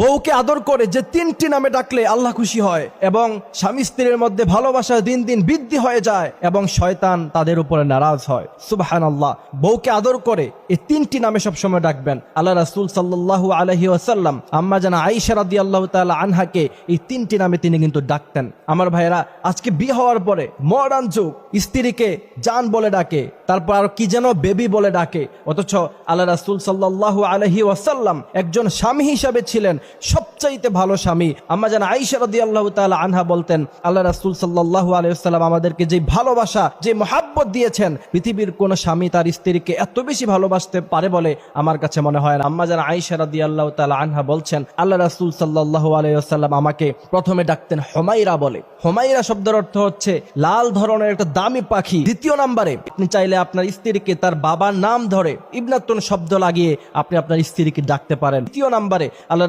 বউকে আদর করে যে তিনটি নামে ডাকলে আল্লাহ খুশি হয় এবং স্বামী স্ত্রীর মধ্যে ভালোবাসা দিন দিন বৃদ্ধি হয়ে যায় এবং শয়তান তাদের উপরে নারাজ হয়। সুবাহান আল্লাহ বউকে আদর করে এই তিনটি নামে সবসময় ডাকবেন। আল্লাহ রাসুল সাল্লাহু আলহি ওয়াসাল্লাম, আম্মা জানা আইসা রাদি আল্লাহ তাআলা আনহাকে এই তিনটি নামে তিনি কিন্তু ডাকতেন। আমার ভাইয়েরা, আজকে বিয়ে হওয়ার পরে মডার্ন যুগ, স্ত্রীকে জান বলে ডাকে। তারপর আর কি যেন বেবি বলে ডাকে। অথচ আল্লাহ রাসুল সাল্লাহ আলহি ওয়াসাল্লাম একজন স্বামী হিসাবে ছিলেন, সবচাইতে ভালো স্বামী। আম্মা যেন আইসা রদি আল্লাহ তালা আনহা বলতেন, আল্লাহ রাসুল সাল্লাহ আলহিসাল্লাম আমাদেরকে যে ভালোবাসা, যে মহাব্বত দিয়েছেন, পৃথিবীর কোন স্বামী তার স্ত্রীকে এত বেশি ভালোবাসতে পারে বলে আমার কাছে মনে হয় না। আম্মা যেন আইসা রদি আল্লাহ তালা আনহা বলছেন, আল্লাহ রাসুল সাল্লাহ আলহিসাল্লাম আমাকে প্রথমে ডাকতেন হোমাইরা বলে। হোমাইরা শব্দের অর্থ হচ্ছে লাল ধরনের একটা দামি পাখি। দ্বিতীয় নাম্বারে, আপনি চাইলে আপনার স্ত্রীকে তার বাবার নাম ধরে ইবনাত্তন শব্দ লাগিয়ে আপনি আপনার স্ত্রীকে ডাকতে পারেন। তৃতীয় নাম্বারে আল্লাহ